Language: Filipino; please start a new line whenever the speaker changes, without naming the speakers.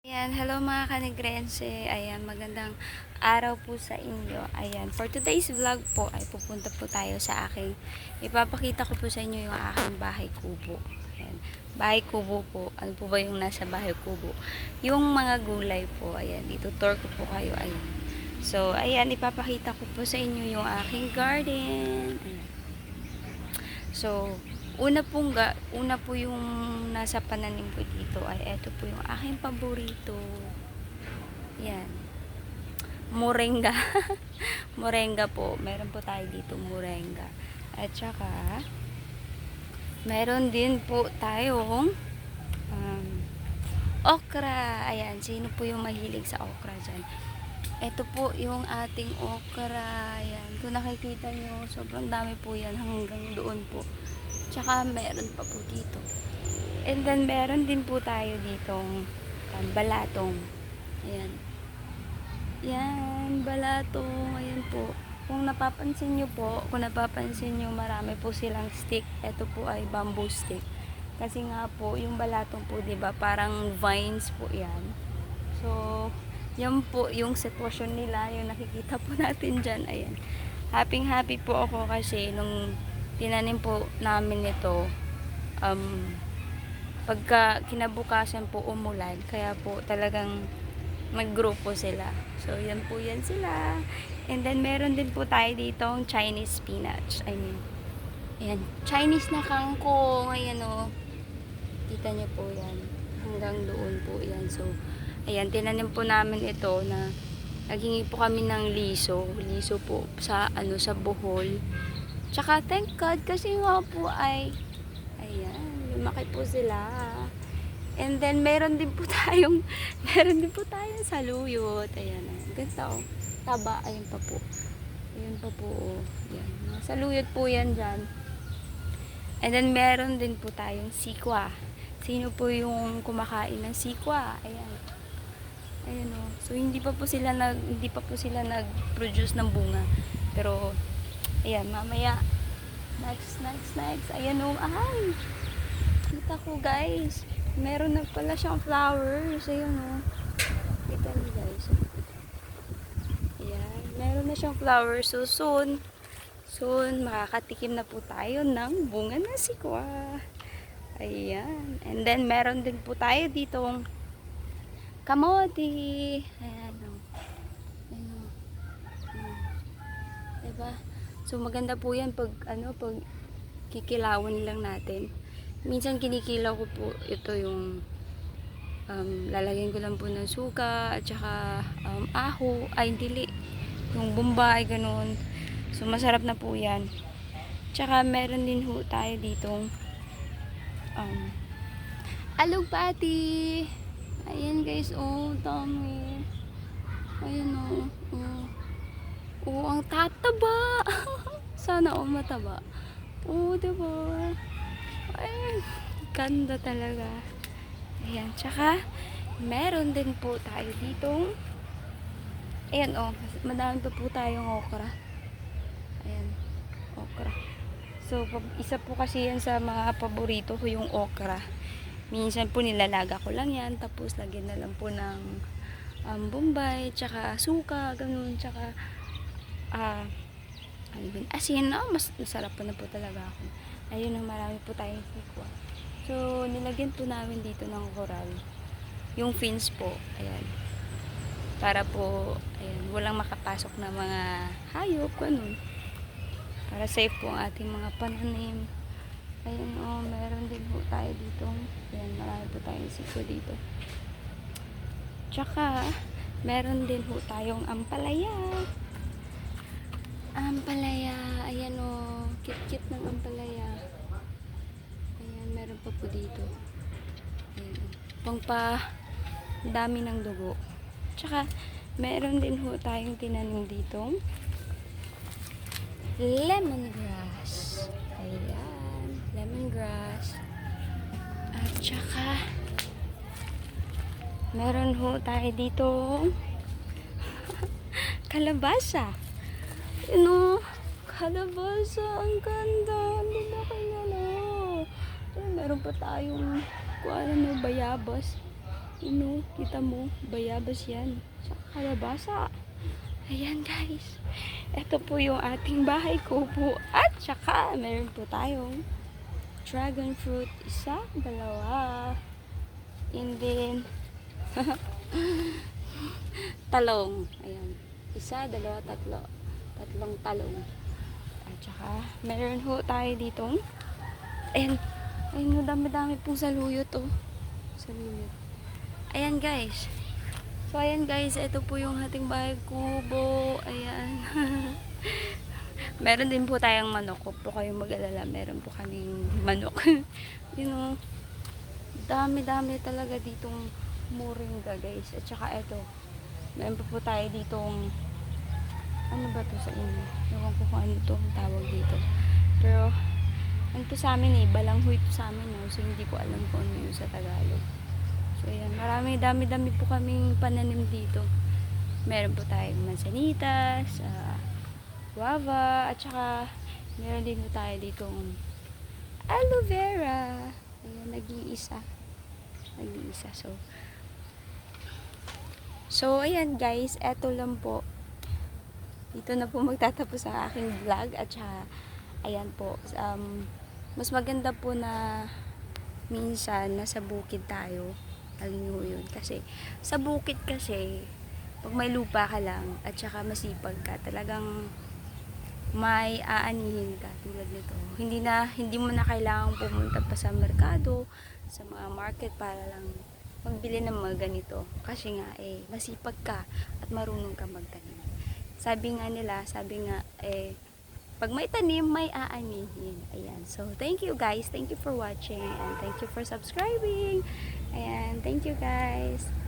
Ayan, hello mga kanigrense. Ayan, magandang araw po sa inyo. Ayan, for today's vlog po ay pupunta po tayo sa aking, ipapakita ko po sa inyo yung aking bahay kubo. Ayan, bahay kubo po. Ano po ba yung nasa bahay kubo? Yung mga gulay po. Ayan, dito tour ko po kayo. Ayan. So, ayan, ipapakita ko po sa inyo yung aking garden. Ayan. So, una pong ga, una po yung nasa pananim ko dito ay eto po yung aking paborito. Yan. Moringa. moringa po. Meron po tayo dito moringa. At saka meron din po tayong um, okra. Ayan, sino po yung mahilig sa okra dyan? Ito po yung ating okra. Ayan. Kung nakikita nyo, sobrang dami po yan hanggang doon po. Tsaka meron pa po dito. And then meron din po tayo ditong um, balatong. Ayan. Yan, balatong. Ayan po. Kung napapansin nyo po, kung napapansin nyo, marami po silang stick. Ito po ay bamboo stick. Kasi nga po, yung balatong po, 'di ba parang vines po yan. So, yan po yung sitwasyon nila, yung nakikita po natin dyan. Ayan. Happy happy po ako kasi nung tinanim po namin ito, um, pagka kinabukasan po umulan, kaya po talagang nag-grupo sila. So, yan po yan sila. And then, meron din po tayo ditong Chinese spinach. I mean, ayan, Chinese na kangkong. Ayan o. Kita niyo po yan. Hanggang doon po yan. So, ayan, tinanim po namin ito na naghingi po kami ng liso. Liso po sa, ano, sa Bohol. Tsaka, thank God, kasi nga po ay, ayan, lumaki po sila. And then, meron din po tayong, meron din po tayong saluyot. Ayan, ayan. Ganda oh. Taba, ayun pa po. Ayun pa po, oh. Ayan. Saluyot po yan dyan. And then, meron din po tayong sikwa. Sino po yung kumakain ng sikwa? Ayan. Ayan oh. So, hindi pa po sila nag, hindi pa po sila nag-produce ng bunga. Pero, ayan, mamaya, next, next, next. Ayan oh, ay! Kita ko guys. Meron na pala siyang flowers. Ayan o. Kita niyo guys. Ayan. Meron na siyang flowers. So soon, soon makakatikim na po tayo ng bunga ng sikwa. Ayan. And then meron din po tayo ditong kamote. Ayan o. Ayan o. Diba? So maganda po yan pag ano, pag kikilawan lang natin. Minsan kinikilaw ko po ito yung um, lalagyan ko lang po ng suka at saka um, aho, ay dili yung bombay, ganun. So masarap na po yan. Tsaka meron din ho tayo ditong um, alugbati ayan guys, oh dami. Ayan oh, oh. oh ang tataba sana oh mataba oh diba ay, ganda talaga. Ayan, tsaka, meron din po tayo ditong, ayan oh, madami pa po tayong okra. Ayan, okra. So, isa po kasi yan sa mga paborito ko yung okra. Minsan po nilalaga ko lang yan, tapos lagyan na lang po ng um, bombay, tsaka suka, ganun, tsaka, ah, ano yun, asin, ah, mas masarap po na po talaga ako. Ayun ang marami po tayong sikwa. So, nilagyan po namin dito ng coral. Yung fins po, ayan. Para po, ayan, walang makapasok na mga hayop, ganun. Para safe po ang ating mga pananim. Ayun, oh, meron din po tayo dito. Ayan, marami po tayong sikwa dito. Tsaka, meron din po tayong ampalaya. Ampalaya, ayan o, cute-cute ng ampalaya. Ayan, meron pa po dito. Ayan o, pangpa dami ng dugo. Tsaka, meron din ho tayong tinanim dito. Lemongrass. Ayan, lemongrass. At tsaka, meron ho tayo dito kalabasa. Ano? Kalabasa. Ang ganda. Ang lalaki niya na. Ay, meron pa tayong kung ano na bayabas. Ano, kita mo, bayabas yan. Sa kalabasa. Ayan guys. Ito po yung ating bahay ko po. At saka, meron po tayong dragon fruit. Isa, dalawa. And then, talong. Ayan. Isa, dalawa, tatlo. Tatlong talong. At saka, meron ho tayo ditong, ayan, ayun, dami-dami pong saluyot, oh. Saluyot. Ayan, guys. So, ayan, guys, ito po yung ating bahay kubo. Ayan. meron din po tayong manok. Huwag po kayong mag-alala. Meron po kaming manok. you know, dami-dami talaga ditong moringa, guys. At saka, ito, meron po po tayo ditong ano ba to sa inyo? Ewan ko kung ano to ang tawag dito. Pero, ano to sa amin eh, balanghoy to sa amin no? So, hindi ko alam kung ano yun sa Tagalog. So, yan. Marami, dami-dami po kaming pananim dito. Meron po tayong mansanitas, ah, guava, at saka meron din po tayo ditong aloe vera. Ayan, nag-iisa. Nag-iisa. So, so, ayan guys, eto lang po dito na po magtatapos ang aking vlog at saka ayan po um, mas maganda po na minsan nasa bukid tayo. Alam nyo yun. Kasi sa bukid kasi pag may lupa ka lang at saka masipag ka talagang may aanihin ka tulad nito. Hindi na hindi mo na kailangang pumunta pa sa merkado sa mga market para lang magbili ng mga ganito. Kasi nga eh masipag ka at marunong ka magtanim sabi nga nila, sabi nga, eh, pag may tanim, may aanihin. Ayan. So, thank you guys. Thank you for watching. And thank you for subscribing. Ayan. Thank you guys.